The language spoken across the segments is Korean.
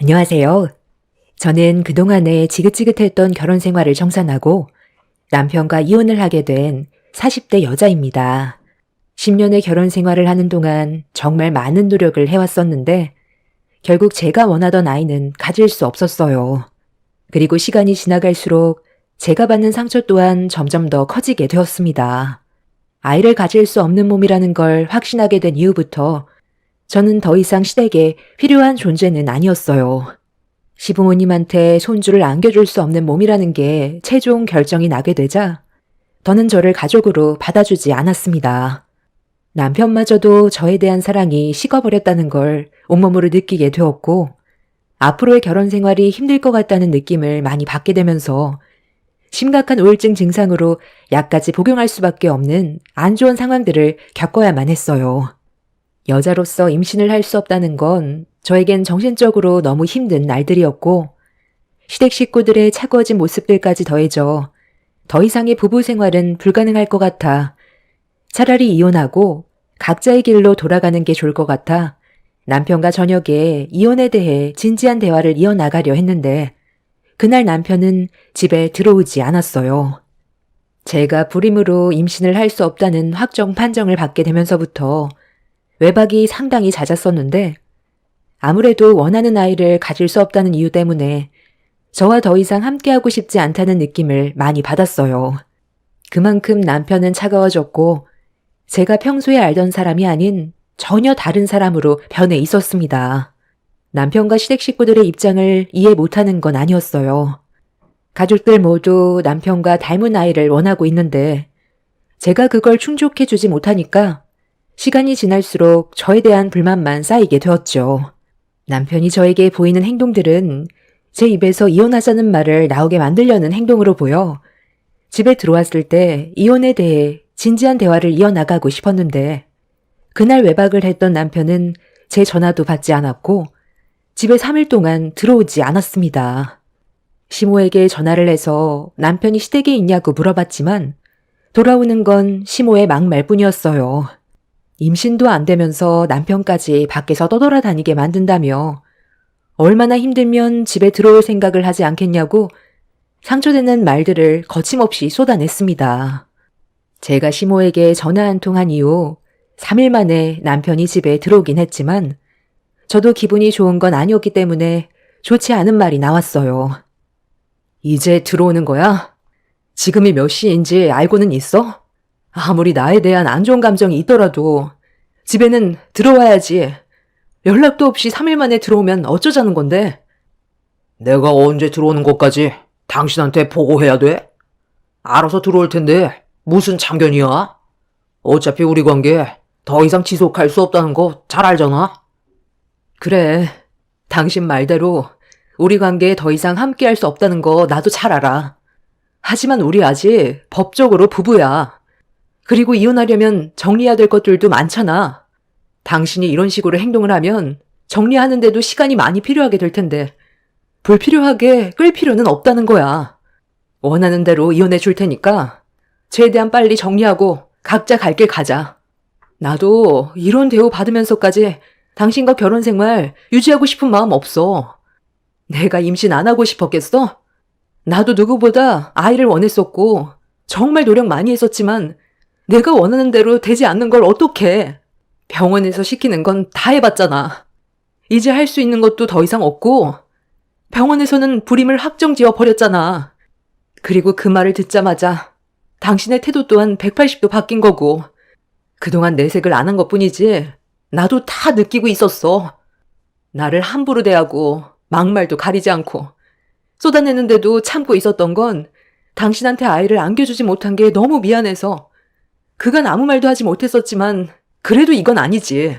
안녕하세요. 저는 그동안에 지긋지긋했던 결혼 생활을 정산하고 남편과 이혼을 하게 된 40대 여자입니다. 10년의 결혼 생활을 하는 동안 정말 많은 노력을 해왔었는데 결국 제가 원하던 아이는 가질 수 없었어요. 그리고 시간이 지나갈수록 제가 받는 상처 또한 점점 더 커지게 되었습니다. 아이를 가질 수 없는 몸이라는 걸 확신하게 된 이후부터 저는 더 이상 시댁에 필요한 존재는 아니었어요. 시부모님한테 손주를 안겨줄 수 없는 몸이라는 게 최종 결정이 나게 되자 더는 저를 가족으로 받아주지 않았습니다. 남편마저도 저에 대한 사랑이 식어버렸다는 걸 온몸으로 느끼게 되었고 앞으로의 결혼 생활이 힘들 것 같다는 느낌을 많이 받게 되면서 심각한 우울증 증상으로 약까지 복용할 수밖에 없는 안 좋은 상황들을 겪어야만 했어요. 여자로서 임신을 할 수 없다는 건 저에겐 정신적으로 너무 힘든 날들이었고, 시댁 식구들의 차가워진 모습들까지 더해져 더 이상의 부부 생활은 불가능할 것 같아 차라리 이혼하고 각자의 길로 돌아가는 게 좋을 것 같아 남편과 저녁에 이혼에 대해 진지한 대화를 이어나가려 했는데, 그날 남편은 집에 들어오지 않았어요. 제가 불임으로 임신을 할 수 없다는 확정 판정을 받게 되면서부터 외박이 상당히 잦았었는데 아무래도 원하는 아이를 가질 수 없다는 이유 때문에 저와 더 이상 함께하고 싶지 않다는 느낌을 많이 받았어요. 그만큼 남편은 차가워졌고 제가 평소에 알던 사람이 아닌 전혀 다른 사람으로 변해 있었습니다. 남편과 시댁 식구들의 입장을 이해 못하는 건 아니었어요. 가족들 모두 남편과 닮은 아이를 원하고 있는데 제가 그걸 충족해주지 못하니까 시간이 지날수록 저에 대한 불만만 쌓이게 되었죠. 남편이 저에게 보이는 행동들은 제 입에서 이혼하자는 말을 나오게 만들려는 행동으로 보여 집에 들어왔을 때 이혼에 대해 진지한 대화를 이어나가고 싶었는데 그날 외박을 했던 남편은 제 전화도 받지 않았고 집에 3일 동안 들어오지 않았습니다. 시모에게 전화를 해서 남편이 시댁에 있냐고 물어봤지만 돌아오는 건 시모의 막말뿐이었어요. 임신도 안 되면서 남편까지 밖에서 떠돌아다니게 만든다며 얼마나 힘들면 집에 들어올 생각을 하지 않겠냐고 상처되는 말들을 거침없이 쏟아냈습니다. 제가 시모에게 전화 한 통 한 이후 3일 만에 남편이 집에 들어오긴 했지만 저도 기분이 좋은 건 아니었기 때문에 좋지 않은 말이 나왔어요. 이제 들어오는 거야? 지금이 몇 시인지 알고는 있어? 아무리 나에 대한 안 좋은 감정이 있더라도 집에는 들어와야지. 연락도 없이 3일 만에 들어오면 어쩌자는 건데? 내가 언제 들어오는 것까지 당신한테 보고해야 돼? 알아서 들어올 텐데 무슨 참견이야? 어차피 우리 관계 더 이상 지속할 수 없다는 거 잘 알잖아. 그래. 당신 말대로 우리 관계에 더 이상 함께 할 수 없다는 거 나도 잘 알아. 하지만 우리 아직 법적으로 부부야. 그리고 이혼하려면 정리해야 될 것들도 많잖아. 당신이 이런 식으로 행동을 하면 정리하는데도 시간이 많이 필요하게 될 텐데, 불필요하게 끌 필요는 없다는 거야. 원하는 대로 이혼해 줄 테니까, 최대한 빨리 정리하고 각자 갈 길 가자. 나도 이런 대우 받으면서까지 당신과 결혼 생활 유지하고 싶은 마음 없어. 내가 임신 안 하고 싶었겠어? 나도 누구보다 아이를 원했었고, 정말 노력 많이 했었지만, 내가 원하는 대로 되지 않는 걸 어떡해. 병원에서 시키는 건 다 해봤잖아. 이제 할 수 있는 것도 더 이상 없고, 병원에서는 불임을 확정 지어 버렸잖아. 그리고 그 말을 듣자마자 당신의 태도 또한 180도 바뀐 거고, 그동안 내색을 안 한 것 뿐이지, 나도 다 느끼고 있었어. 나를 함부로 대하고, 막말도 가리지 않고, 쏟아내는데도 참고 있었던 건 당신한테 아이를 안겨주지 못한 게 너무 미안해서, 그간 아무 말도 하지 못했었지만, 그래도 이건 아니지.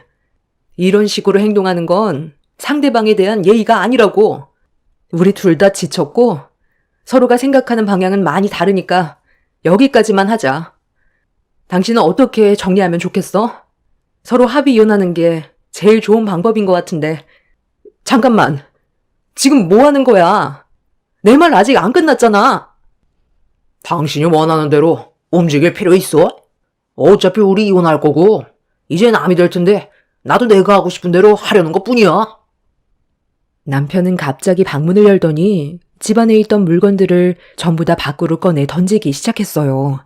이런 식으로 행동하는 건 상대방에 대한 예의가 아니라고. 우리 둘 다 지쳤고, 서로가 생각하는 방향은 많이 다르니까 여기까지만 하자. 당신은 어떻게 정리하면 좋겠어? 서로 합의 이혼하는 게 제일 좋은 방법인 것 같은데. 잠깐만. 지금 뭐 하는 거야? 내 말 아직 안 끝났잖아. 당신이 원하는 대로 움직일 필요 있어? 어차피 우리 이혼할 거고 이제 남이 될 텐데 나도 내가 하고 싶은 대로 하려는 것 뿐이야. 남편은 갑자기 방문을 열더니 집안에 있던 물건들을 전부 다 밖으로 꺼내 던지기 시작했어요.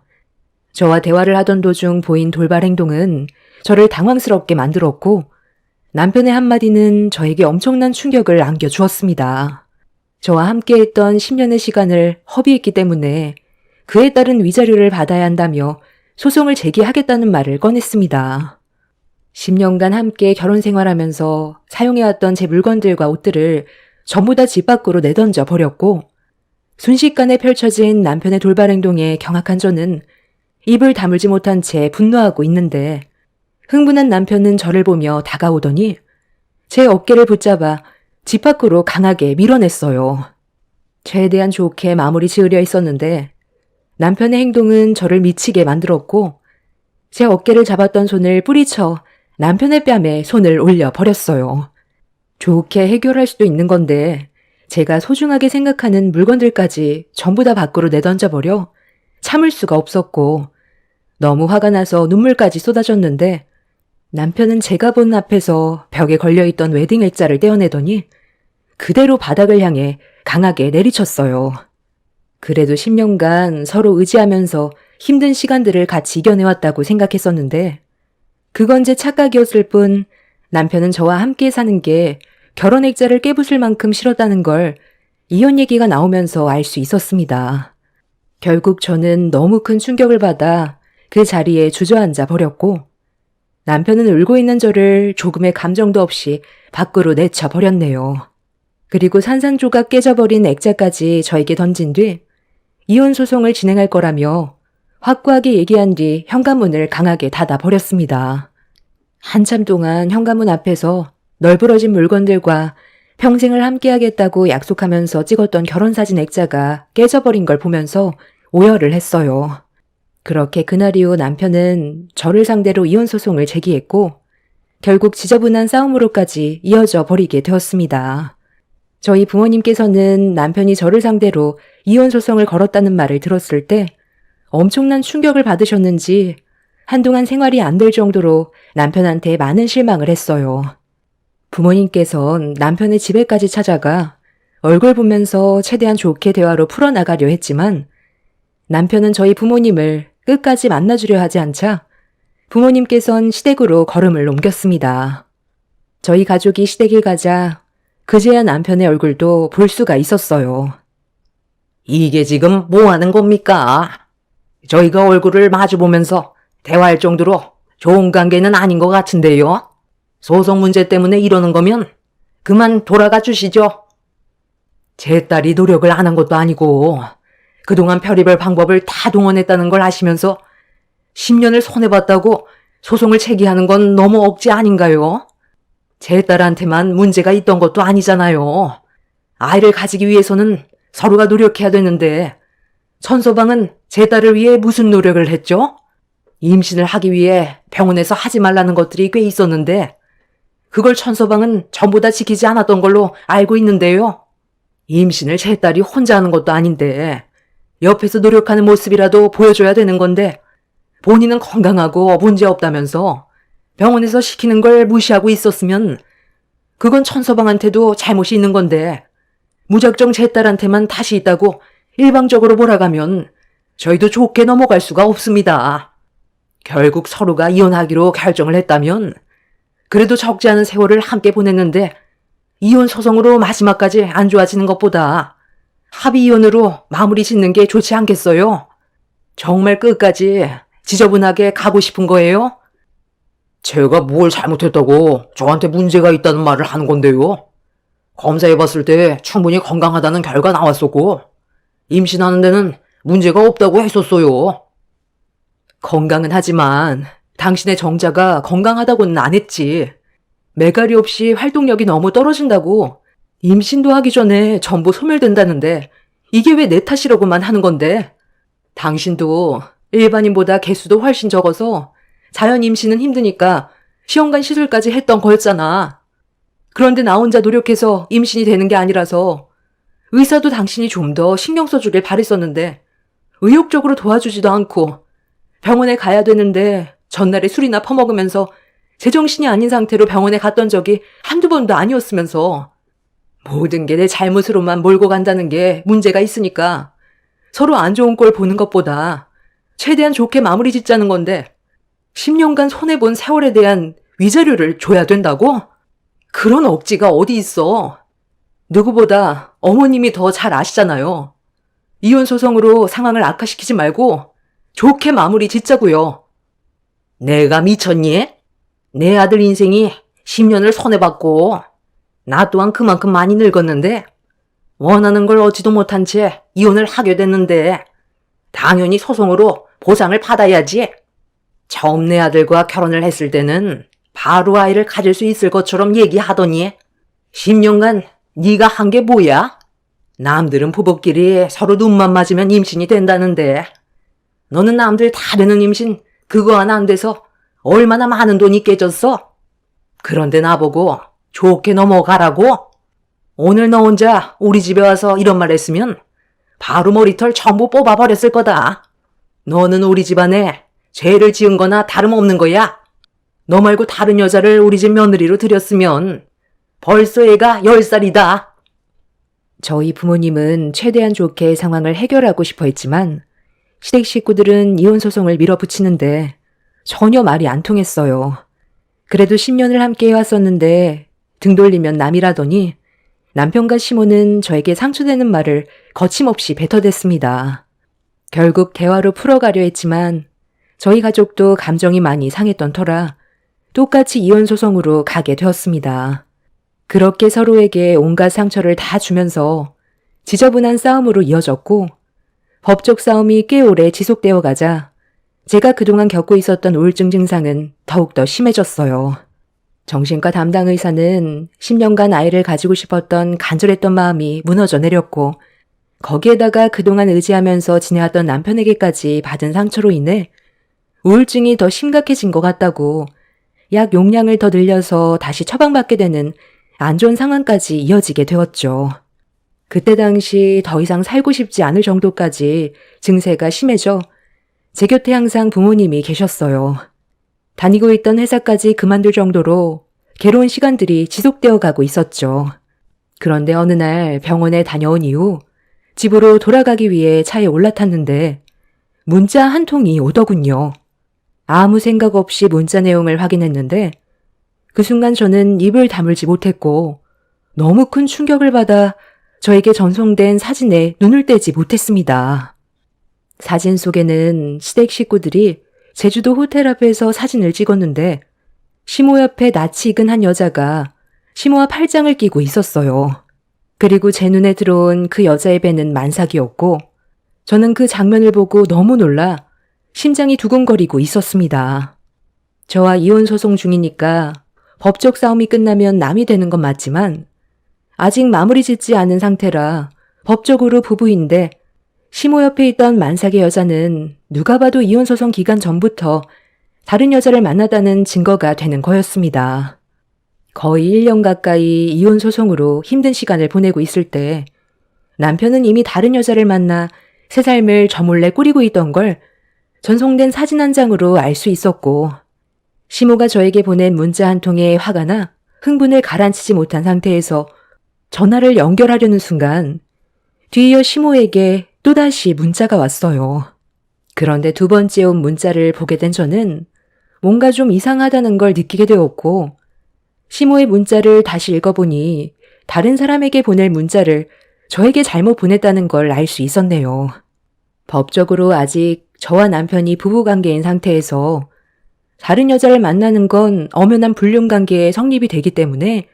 저와 대화를 하던 도중 보인 돌발 행동은 저를 당황스럽게 만들었고 남편의 한마디는 저에게 엄청난 충격을 안겨주었습니다. 저와 함께했던 10년의 시간을 허비했기 때문에 그에 따른 위자료를 받아야 한다며 소송을 제기하겠다는 말을 꺼냈습니다. 10년간 함께 결혼 생활하면서 사용해왔던 제 물건들과 옷들을 전부 다 집 밖으로 내던져 버렸고 순식간에 펼쳐진 남편의 돌발 행동에 경악한 저는 입을 다물지 못한 채 분노하고 있는데 흥분한 남편은 저를 보며 다가오더니 제 어깨를 붙잡아 집 밖으로 강하게 밀어냈어요. 최대한 좋게 마무리 지으려 했었는데 남편의 행동은 저를 미치게 만들었고 제 어깨를 잡았던 손을 뿌리쳐 남편의 뺨에 손을 올려 버렸어요. 좋게 해결할 수도 있는 건데 제가 소중하게 생각하는 물건들까지 전부 다 밖으로 내던져 버려 참을 수가 없었고 너무 화가 나서 눈물까지 쏟아졌는데 남편은 제가 본 앞에서 벽에 걸려있던 웨딩 액자를 떼어내더니 그대로 바닥을 향해 강하게 내리쳤어요. 그래도 10년간 서로 의지하면서 힘든 시간들을 같이 이겨내왔다고 생각했었는데 그건 제 착각이었을 뿐 남편은 저와 함께 사는 게 결혼 액자를 깨부술 만큼 싫었다는 걸 이혼 얘기가 나오면서 알 수 있었습니다. 결국 저는 너무 큰 충격을 받아 그 자리에 주저앉아 버렸고 남편은 울고 있는 저를 조금의 감정도 없이 밖으로 내쳐 버렸네요. 그리고 산산조각 깨져버린 액자까지 저에게 던진 뒤 이혼 소송을 진행할 거라며 확고하게 얘기한 뒤 현관문을 강하게 닫아 버렸습니다. 한참 동안 현관문 앞에서 널브러진 물건들과 평생을 함께하겠다고 약속하면서 찍었던 결혼사진 액자가 깨져버린 걸 보면서 오열을 했어요. 그렇게 그날 이후 남편은 저를 상대로 이혼 소송을 제기했고 결국 지저분한 싸움으로까지 이어져 버리게 되었습니다. 저희 부모님께서는 남편이 저를 상대로 이혼 소송을 걸었다는 말을 들었을 때 엄청난 충격을 받으셨는지 한동안 생활이 안 될 정도로 남편한테 많은 실망을 했어요. 부모님께선 남편의 집에까지 찾아가 얼굴 보면서 최대한 좋게 대화로 풀어나가려 했지만 남편은 저희 부모님을 끝까지 만나주려 하지 않자 부모님께선 시댁으로 걸음을 옮겼습니다. 저희 가족이 시댁을 가자 그제야 남편의 얼굴도 볼 수가 있었어요. 이게 지금 뭐 하는 겁니까? 저희가 얼굴을 마주보면서 대화할 정도로 좋은 관계는 아닌 것 같은데요. 소송 문제 때문에 이러는 거면 그만 돌아가 주시죠. 제 딸이 노력을 안 한 것도 아니고 그동안 별의별 방법을 다 동원했다는 걸 아시면서 10년을 손해봤다고 소송을 제기하는 건 너무 억지 아닌가요? 제 딸한테만 문제가 있던 것도 아니잖아요. 아이를 가지기 위해서는 서로가 노력해야 되는데 천서방은 제 딸을 위해 무슨 노력을 했죠? 임신을 하기 위해 병원에서 하지 말라는 것들이 꽤 있었는데 그걸 천서방은 전부 다 지키지 않았던 걸로 알고 있는데요. 임신을 제 딸이 혼자 하는 것도 아닌데 옆에서 노력하는 모습이라도 보여줘야 되는 건데 본인은 건강하고 문제 없다면서 병원에서 시키는 걸 무시하고 있었으면 그건 천서방한테도 잘못이 있는 건데 무작정 제 딸한테만 탓이 있다고 일방적으로 몰아가면 저희도 좋게 넘어갈 수가 없습니다. 결국 서로가 이혼하기로 결정을 했다면 그래도 적지 않은 세월을 함께 보냈는데 이혼 소송으로 마지막까지 안 좋아지는 것보다 합의 이혼으로 마무리 짓는 게 좋지 않겠어요? 정말 끝까지 지저분하게 가고 싶은 거예요? 제가 뭘 잘못했다고 저한테 문제가 있다는 말을 하는 건데요. 검사해봤을 때 충분히 건강하다는 결과 나왔었고, 임신하는 데는 문제가 없다고 했었어요. 건강은 하지만 당신의 정자가 건강하다고는 안 했지. 매갈이 없이 활동력이 너무 떨어진다고 임신도 하기 전에 전부 소멸된다는데 이게 왜 내 탓이라고만 하는 건데? 당신도 일반인보다 개수도 훨씬 적어서 자연 임신은 힘드니까 시험관 시술까지 했던 거였잖아. 그런데 나 혼자 노력해서 임신이 되는 게 아니라서 의사도 당신이 좀 더 신경 써주길 바랬었는데 의욕적으로 도와주지도 않고 병원에 가야 되는데 전날에 술이나 퍼먹으면서 제정신이 아닌 상태로 병원에 갔던 적이 한두 번도 아니었으면서 모든 게 내 잘못으로만 몰고 간다는 게 문제가 있으니까 서로 안 좋은 꼴 보는 것보다 최대한 좋게 마무리 짓자는 건데 10년간 손해본 세월에 대한 위자료를 줘야 된다고? 그런 억지가 어디 있어. 누구보다 어머님이 더 잘 아시잖아요. 이혼 소송으로 상황을 악화시키지 말고 좋게 마무리 짓자고요. 내가 미쳤니? 내 아들 인생이 10년을 손해봤고, 나 또한 그만큼 많이 늙었는데, 원하는 걸 얻지도 못한 채 이혼을 하게 됐는데, 당연히 소송으로 보상을 받아야지. 처음 내 아들과 결혼을 했을 때는 바로 아이를 가질 수 있을 것처럼 얘기하더니, 10년간 네가 한 게 뭐야? 남들은 부부끼리 서로 눈만 맞으면 임신이 된다는데, 너는 남들 다 되는 임신 그거 하나 안 돼서 얼마나 많은 돈이 깨졌어? 그런데 나보고 좋게 넘어가라고? 오늘 너 혼자 우리 집에 와서 이런 말 했으면 바로 머리털 전부 뽑아버렸을 거다. 너는 우리 집안에 죄를 지은 거나 다름없는 거야. 너 말고 다른 여자를 우리 집 며느리로 들였으면 벌써 애가 10살이다. 저희 부모님은 최대한 좋게 상황을 해결하고 싶어 했지만 시댁 식구들은 이혼 소송을 밀어붙이는데 전혀 말이 안 통했어요. 그래도 10년을 함께 해왔었는데 등 돌리면 남이라더니 남편과 시모는 저에게 상처되는 말을 거침없이 뱉어댔습니다. 결국 대화로 풀어가려 했지만 저희 가족도 감정이 많이 상했던 터라 똑같이 이혼 소송으로 가게 되었습니다. 그렇게 서로에게 온갖 상처를 다 주면서 지저분한 싸움으로 이어졌고 법적 싸움이 꽤 오래 지속되어 가자 제가 그동안 겪고 있었던 우울증 증상은 더욱더 심해졌어요. 정신과 담당 의사는 10년간 아이를 가지고 싶었던 간절했던 마음이 무너져 내렸고 거기에다가 그동안 의지하면서 지내왔던 남편에게까지 받은 상처로 인해 우울증이 더 심각해진 것 같다고 약 용량을 더 늘려서 다시 처방받게 되는 안 좋은 상황까지 이어지게 되었죠. 그때 당시 더 이상 살고 싶지 않을 정도까지 증세가 심해져 제 곁에 항상 부모님이 계셨어요. 다니고 있던 회사까지 그만둘 정도로 괴로운 시간들이 지속되어 가고 있었죠. 그런데 어느 날 병원에 다녀온 이후 집으로 돌아가기 위해 차에 올라탔는데 문자 한 통이 오더군요. 아무 생각 없이 문자 내용을 확인했는데 그 순간 저는 입을 다물지 못했고 너무 큰 충격을 받아 저에게 전송된 사진에 눈을 떼지 못했습니다. 사진 속에는 시댁 식구들이 제주도 호텔 앞에서 사진을 찍었는데 시모 옆에 낯이 익은 한 여자가 시모와 팔짱을 끼고 있었어요. 그리고 제 눈에 들어온 그 여자의 배는 만삭이었고 저는 그 장면을 보고 너무 놀라 심장이 두근거리고 있었습니다. 저와 이혼 소송 중이니까 법적 싸움이 끝나면 남이 되는 건 맞지만 아직 마무리 짓지 않은 상태라 법적으로 부부인데 시모 옆에 있던 만삭의 여자는 누가 봐도 이혼 소송 기간 전부터 다른 여자를 만나다는 증거가 되는 거였습니다. 거의 1년 가까이 이혼 소송으로 힘든 시간을 보내고 있을 때 남편은 이미 다른 여자를 만나 새 삶을 저 몰래 꾸리고 있던 걸 전송된 사진 한 장으로 알 수 있었고 시모가 저에게 보낸 문자 한 통에 화가 나 흥분을 가라앉히지 못한 상태에서 전화를 연결하려는 순간 뒤이어 시모에게 또다시 문자가 왔어요. 그런데 두 번째 온 문자를 보게 된 저는 뭔가 좀 이상하다는 걸 느끼게 되었고 시모의 문자를 다시 읽어보니 다른 사람에게 보낼 문자를 저에게 잘못 보냈다는 걸 알 수 있었네요. 법적으로 아직 저와 남편이 부부관계인 상태에서 다른 여자를 만나는 건 엄연한 불륜관계에 성립이 되기 때문에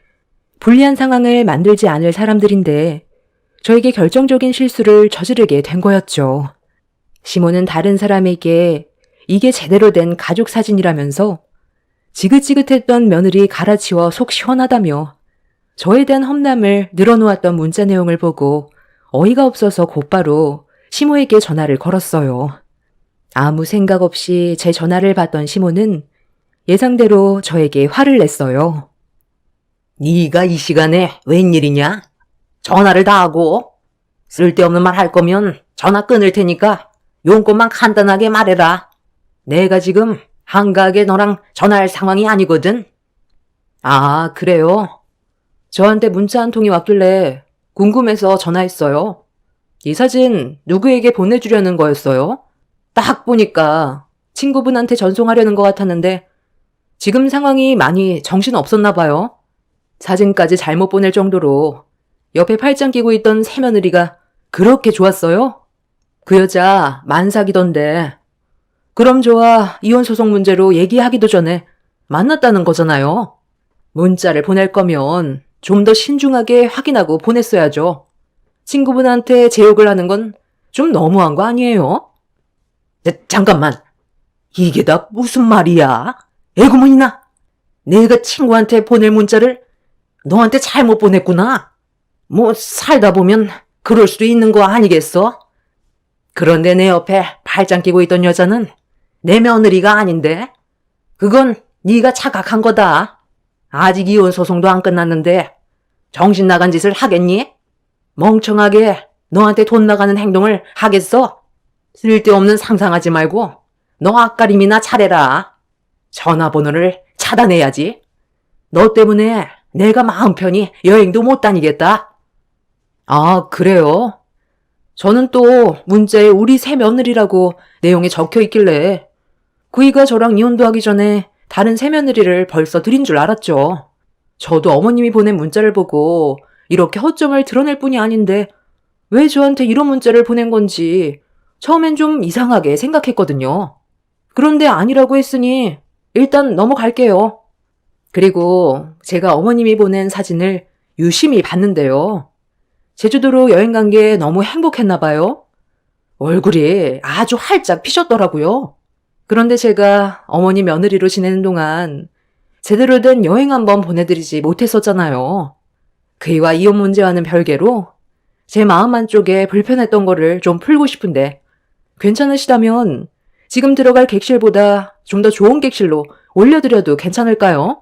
불리한 상황을 만들지 않을 사람들인데 저에게 결정적인 실수를 저지르게 된 거였죠. 시모는 다른 사람에게 이게 제대로 된 가족 사진이라면서 지긋지긋했던 며느리 갈아치워 속 시원하다며 저에 대한 험담을 늘어놓았던 문자 내용을 보고 어이가 없어서 곧바로 시모에게 전화를 걸었어요. 아무 생각 없이 제 전화를 받던 시모는 예상대로 저에게 화를 냈어요. 네가 이 시간에 웬일이냐? 전화를 다 하고 쓸데없는 말 할 거면 전화 끊을 테니까 용건만 간단하게 말해라. 내가 지금 한가하게 너랑 전화할 상황이 아니거든. 아, 그래요? 저한테 문자 한 통이 왔길래 궁금해서 전화했어요. 이 사진 누구에게 보내주려는 거였어요? 딱 보니까 친구분한테 전송하려는 것 같았는데 지금 상황이 많이 정신 없었나 봐요. 사진까지 잘못 보낼 정도로 옆에 팔짱 끼고 있던 새며느리가 그렇게 좋았어요? 그 여자 만삭이던데. 그럼 좋아 이혼 소송 문제로 얘기하기도 전에 만났다는 거잖아요. 문자를 보낼 거면 좀 더 신중하게 확인하고 보냈어야죠. 친구분한테 제욕을 하는 건 좀 너무한 거 아니에요? 자, 잠깐만. 이게 다 무슨 말이야? 애구머니나 내가 친구한테 보낼 문자를 너한테 잘못 보냈구나. 뭐 살다 보면 그럴 수도 있는 거 아니겠어? 그런데 내 옆에 팔짱 끼고 있던 여자는 내 며느리가 아닌데 그건 네가 착각한 거다. 아직 이혼 소송도 안 끝났는데 정신 나간 짓을 하겠니? 멍청하게 너한테 돈 나가는 행동을 하겠어? 쓸데없는 상상하지 말고 너 앞가림이나 차려라. 전화번호를 차단해야지. 너 때문에 내가 마음 편히 여행도 못 다니겠다. 아, 그래요? 저는 또 문자에 우리 새 며느리라고 내용이 적혀 있길래 그이가 저랑 이혼도 하기 전에 다른 새 며느리를 벌써 드린 줄 알았죠. 저도 어머님이 보낸 문자를 보고 이렇게 허점을 드러낼 뿐이 아닌데 왜 저한테 이런 문자를 보낸 건지 처음엔 좀 이상하게 생각했거든요. 그런데 아니라고 했으니 일단 넘어갈게요. 그리고 제가 어머님이 보낸 사진을 유심히 봤는데요. 제주도로 여행 간 게 너무 행복했나 봐요. 얼굴이 아주 활짝 피셨더라고요. 그런데 제가 어머니 며느리로 지내는 동안 제대로 된 여행 한번 보내드리지 못했었잖아요. 그이와 이혼 문제와는 별개로 제 마음 한쪽에 불편했던 거를 좀 풀고 싶은데 괜찮으시다면 지금 들어갈 객실보다 좀 더 좋은 객실로 올려드려도 괜찮을까요?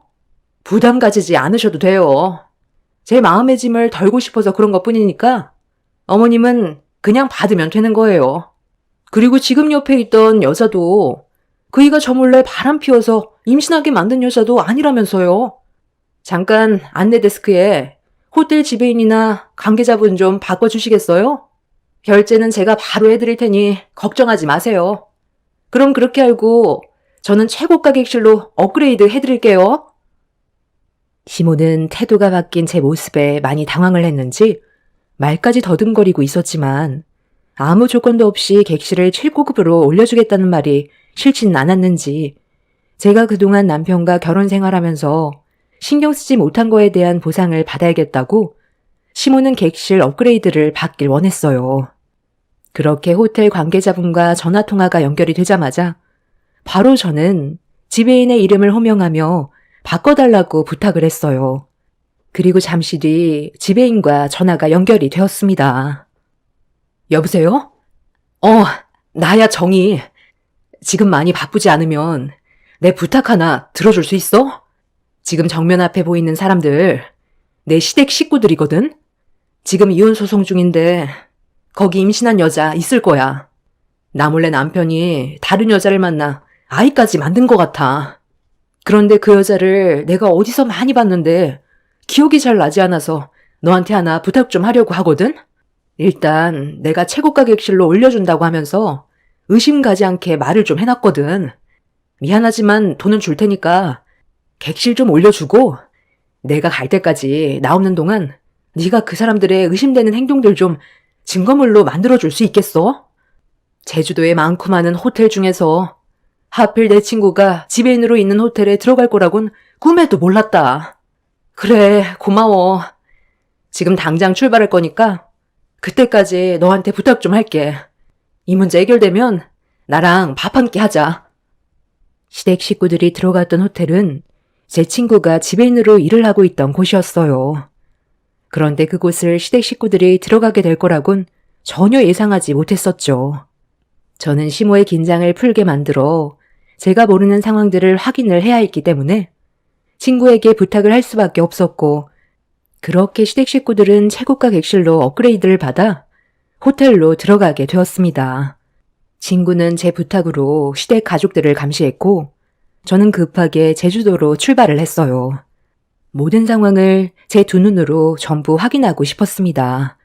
부담 가지지 않으셔도 돼요. 제 마음의 짐을 덜고 싶어서 그런 것 뿐이니까 어머님은 그냥 받으면 되는 거예요. 그리고 지금 옆에 있던 여자도 그이가 저 몰래 바람 피워서 임신하게 만든 여자도 아니라면서요. 잠깐 안내 데스크에 호텔 지배인이나 관계자분 좀 바꿔주시겠어요? 결제는 제가 바로 해드릴 테니 걱정하지 마세요. 그럼 그렇게 알고 저는 최고가 객실로 업그레이드 해드릴게요. 시모는 태도가 바뀐 제 모습에 많이 당황을 했는지 말까지 더듬거리고 있었지만 아무 조건도 없이 객실을 7고급으로 올려주겠다는 말이 싫지는 않았는지 제가 그동안 남편과 결혼 생활하면서 신경 쓰지 못한 거에 대한 보상을 받아야겠다고 시모는 객실 업그레이드를 받길 원했어요. 그렇게 호텔 관계자분과 전화통화가 연결이 되자마자 바로 저는 지배인의 이름을 호명하며 바꿔달라고 부탁을 했어요. 그리고 잠시 뒤 지배인과 전화가 연결이 되었습니다. 여보세요? 어, 나야 정희. 지금 많이 바쁘지 않으면 내 부탁 하나 들어줄 수 있어? 지금 정면 앞에 보이는 사람들 내 시댁 식구들이거든? 지금 이혼 소송 중인데 거기 임신한 여자 있을 거야. 나 몰래 남편이 다른 여자를 만나 아이까지 만든 것 같아. 그런데 그 여자를 내가 어디서 많이 봤는데 기억이 잘 나지 않아서 너한테 하나 부탁 좀 하려고 하거든? 일단 내가 최고가 객실로 올려준다고 하면서 의심 가지 않게 말을 좀 해놨거든. 미안하지만 돈은 줄 테니까 객실 좀 올려주고 내가 갈 때까지 나 없는 동안 네가 그 사람들의 의심되는 행동들 좀 증거물로 만들어줄 수 있겠어? 제주도에 많고 많은 호텔 중에서 하필 내 친구가 지배인으로 있는 호텔에 들어갈 거라곤 꿈에도 몰랐다. 그래, 고마워. 지금 당장 출발할 거니까 그때까지 너한테 부탁 좀 할게. 이 문제 해결되면 나랑 밥 한 끼 하자. 시댁 식구들이 들어갔던 호텔은 제 친구가 지배인으로 일을 하고 있던 곳이었어요. 그런데 그곳을 시댁 식구들이 들어가게 될 거라곤 전혀 예상하지 못했었죠. 저는 시모의 긴장을 풀게 만들어 제가 모르는 상황들을 확인을 해야 했기 때문에 친구에게 부탁을 할 수밖에 없었고 그렇게 시댁 식구들은 최고가 객실로 업그레이드를 받아 호텔로 들어가게 되었습니다. 친구는 제 부탁으로 시댁 가족들을 감시했고 저는 급하게 제주도로 출발을 했어요. 모든 상황을 제 두 눈으로 전부 확인하고 싶었습니다.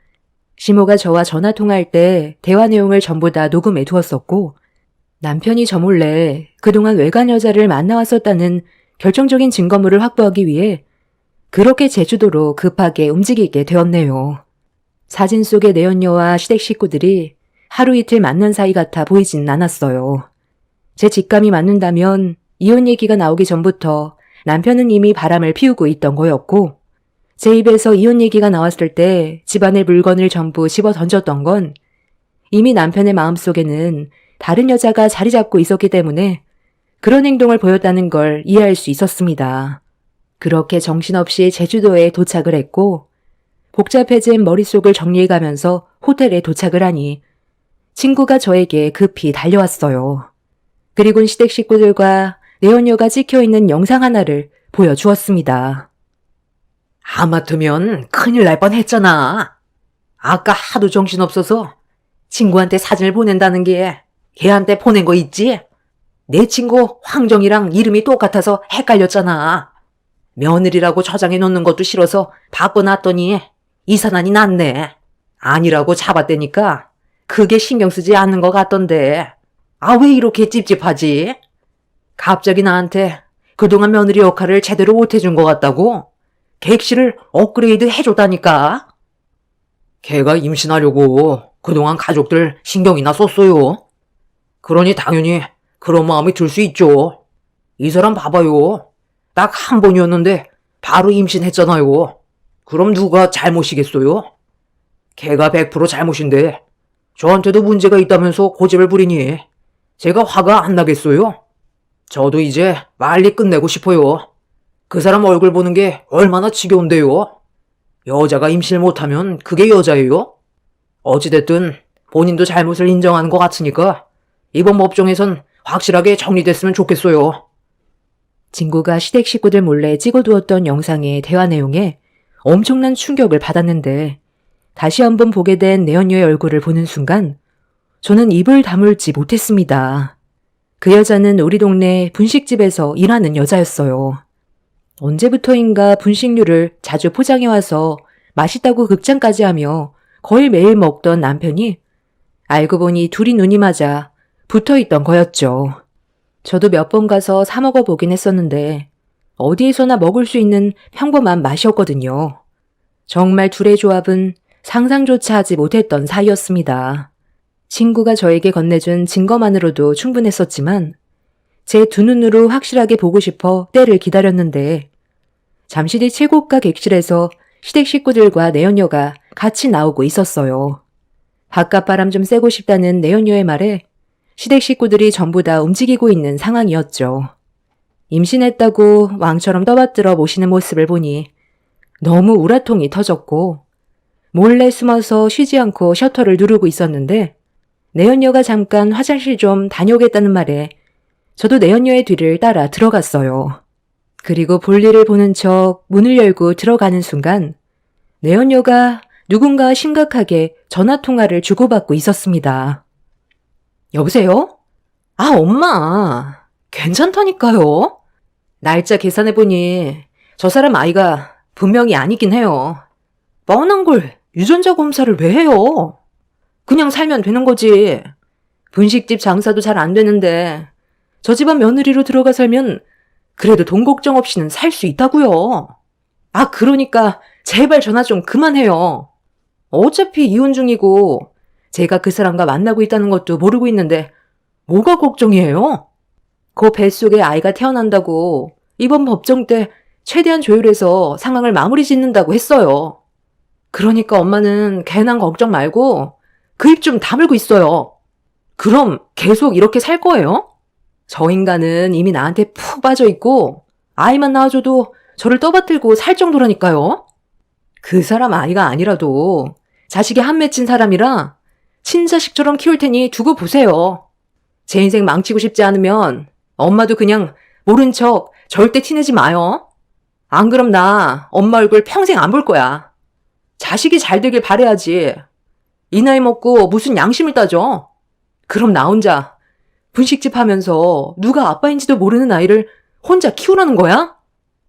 시모가 저와 전화 통화할 때 대화 내용을 전부 다 녹음해 두었었고, 남편이 저 몰래 그동안 외간 여자를 만나왔었다는 결정적인 증거물을 확보하기 위해 그렇게 제주도로 급하게 움직이게 되었네요. 사진 속의 내연녀와 시댁 식구들이 하루 이틀 만난 사이 같아 보이진 않았어요. 제 직감이 맞는다면 이혼 얘기가 나오기 전부터 남편은 이미 바람을 피우고 있던 거였고, 제 입에서 이혼 얘기가 나왔을 때 집안의 물건을 전부 집어 던졌던 건 이미 남편의 마음속에는 다른 여자가 자리 잡고 있었기 때문에 그런 행동을 보였다는 걸 이해할 수 있었습니다. 그렇게 정신없이 제주도에 도착을 했고, 복잡해진 머릿속을 정리해가면서 호텔에 도착을 하니 친구가 저에게 급히 달려왔어요. 그리곤 시댁 식구들과 내연녀가 찍혀있는 영상 하나를 보여주었습니다. 하마터면 큰일 날 뻔했잖아. 아까 하도 정신없어서 친구한테 사진을 보낸다는 게 걔한테 보낸 거 있지? 내 친구 황정이랑 이름이 똑같아서 헷갈렸잖아. 며느리라고 저장해 놓는 것도 싫어서 바꿔놨더니 이산환이 났네. 아니라고 잡았대니까 그게 신경 쓰지 않는 것 같던데. 아, 왜 이렇게 찝찝하지? 갑자기 나한테 그동안 며느리 역할을 제대로 못해준 것 같다고? 객실을 업그레이드 해줬다니까? 걔가 임신하려고 그동안 가족들 신경이나 썼어요. 그러니 당연히 그런 마음이 들 수 있죠. 이 사람 봐봐요. 딱 한 번이었는데 바로 임신했잖아요. 그럼 누가 잘못이겠어요? 걔가 100% 잘못인데 저한테도 문제가 있다면서 고집을 부리니 제가 화가 안 나겠어요? 저도 이제 빨리 끝내고 싶어요. 그 사람 얼굴 보는 게 얼마나 지겨운데요? 여자가 임신을 못하면 그게 여자예요? 어찌됐든 본인도 잘못을 인정하는 것 같으니까 이번 법정에선 확실하게 정리됐으면 좋겠어요. 친구가 시댁 식구들 몰래 찍어두었던 영상의 대화 내용에 엄청난 충격을 받았는데 다시 한번 보게 된 내연녀의 얼굴을 보는 순간 저는 입을 다물지 못했습니다. 그 여자는 우리 동네 분식집에서 일하는 여자였어요. 언제부터인가 분식류를 자주 포장해와서 맛있다고 극찬까지 하며 거의 매일 먹던 남편이 알고 보니 둘이 눈이 맞아 붙어 있던 거였죠. 저도 몇 번 가서 사 먹어 보긴 했었는데 어디에서나 먹을 수 있는 평범한 맛이었거든요. 정말 둘의 조합은 상상조차 하지 못했던 사이였습니다. 친구가 저에게 건네준 증거만으로도 충분했었지만 제 두 눈으로 확실하게 보고 싶어 때를 기다렸는데 잠시 뒤 칠곡가 객실에서 시댁 식구들과 내연녀가 같이 나오고 있었어요. 바깥 바람 좀 쐬고 싶다는 내연녀의 말에 시댁 식구들이 전부 다 움직이고 있는 상황이었죠. 임신했다고 왕처럼 떠받들어 모시는 모습을 보니 너무 우라통이 터졌고 몰래 숨어서 쉬지 않고 셔터를 누르고 있었는데 내연녀가 잠깐 화장실 좀 다녀오겠다는 말에 저도 내연녀의 뒤를 따라 들어갔어요. 그리고 볼일을 보는 척 문을 열고 들어가는 순간 내연녀가 누군가 심각하게 전화 통화를 주고받고 있었습니다. 여보세요? 아, 엄마. 괜찮다니까요. 날짜 계산해보니 저 사람 아이가 분명히 아니긴 해요. 뻔한 걸 유전자 검사를 왜 해요? 그냥 살면 되는 거지. 분식집 장사도 잘 안 되는데 저 집안 며느리로 들어가 살면 그래도 돈 걱정 없이는 살 수 있다고요. 아, 그러니까 제발 전화 좀 그만해요. 어차피 이혼 중이고 제가 그 사람과 만나고 있다는 것도 모르고 있는데 뭐가 걱정이에요? 그 뱃속에 아이가 태어난다고 이번 법정 때 최대한 조율해서 상황을 마무리 짓는다고 했어요. 그러니까 엄마는 괜한 걱정 말고 그 입 좀 다물고 있어요. 그럼 계속 이렇게 살 거예요? 저 인간은 이미 나한테 푹 빠져 있고 아이만 낳아줘도 저를 떠받들고 살 정도라니까요. 그 사람 아이가 아니라도 자식이 한 맺힌 사람이라 친자식처럼 키울 테니 두고 보세요. 제 인생 망치고 싶지 않으면 엄마도 그냥 모른 척 절대 티내지 마요. 안 그럼 나 엄마 얼굴 평생 안 볼 거야. 자식이 잘 되길 바래야지. 이 나이 먹고 무슨 양심을 따져. 그럼 나 혼자 분식집 하면서 누가 아빠인지도 모르는 아이를 혼자 키우라는 거야?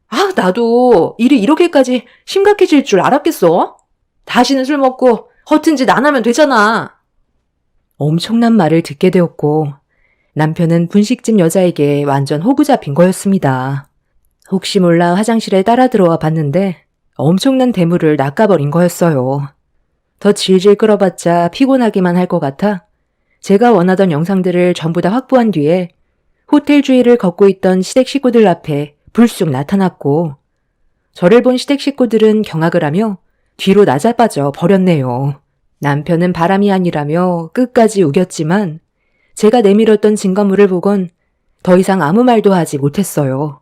아, 나도 일이 이렇게까지 심각해질 줄 알았겠어? 다시는 술 먹고 허튼 짓 안 하면 되잖아. 엄청난 말을 듣게 되었고 남편은 분식집 여자에게 완전 호구 잡힌 거였습니다. 혹시 몰라 화장실에 따라 들어와 봤는데 엄청난 대물을 낚아버린 거였어요. 더 질질 끌어봤자 피곤하기만 할 것 같아 제가 원하던 영상들을 전부 다 확보한 뒤에 호텔 주위를 걷고 있던 시댁 식구들 앞에 불쑥 나타났고 저를 본 시댁 식구들은 경악을 하며 뒤로 낮아빠져 버렸네요. 남편은 바람이 아니라며 끝까지 우겼지만 제가 내밀었던 증거물을 보곤 더 이상 아무 말도 하지 못했어요.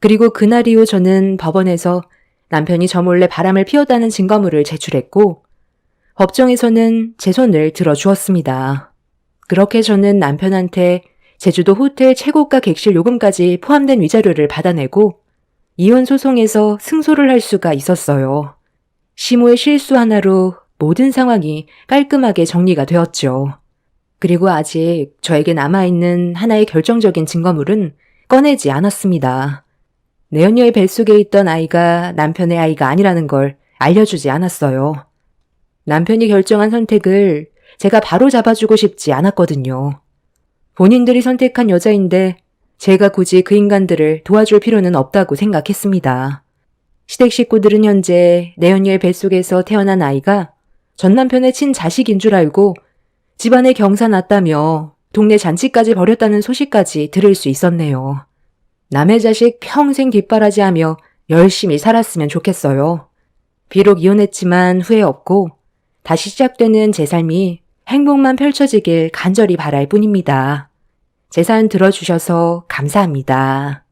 그리고 그날 이후 저는 법원에서 남편이 저 몰래 바람을 피웠다는 증거물을 제출했고 법정에서는 제 손을 들어주었습니다. 그렇게 저는 남편한테 제주도 호텔 최고가 객실 요금까지 포함된 위자료를 받아내고 이혼 소송에서 승소를 할 수가 있었어요. 시모의 실수 하나로 모든 상황이 깔끔하게 정리가 되었죠. 그리고 아직 저에게 남아있는 하나의 결정적인 증거물은 꺼내지 않았습니다. 내연녀의 뱃속에 있던 아이가 남편의 아이가 아니라는 걸 알려주지 않았어요. 남편이 결정한 선택을 제가 바로 잡아주고 싶지 않았거든요. 본인들이 선택한 여자인데 제가 굳이 그 인간들을 도와줄 필요는 없다고 생각했습니다. 시댁 식구들은 현재 내연녀의 뱃속에서 태어난 아이가 전 남편의 친자식인 줄 알고 집안에 경사 났다며 동네 잔치까지 벌였다는 소식까지 들을 수 있었네요. 남의 자식 평생 뒷바라지하며 열심히 살았으면 좋겠어요. 비록 이혼했지만 후회 없고 다시 시작되는 제 삶이 행복만 펼쳐지길 간절히 바랄 뿐입니다. 제 사연 들어주셔서 감사합니다.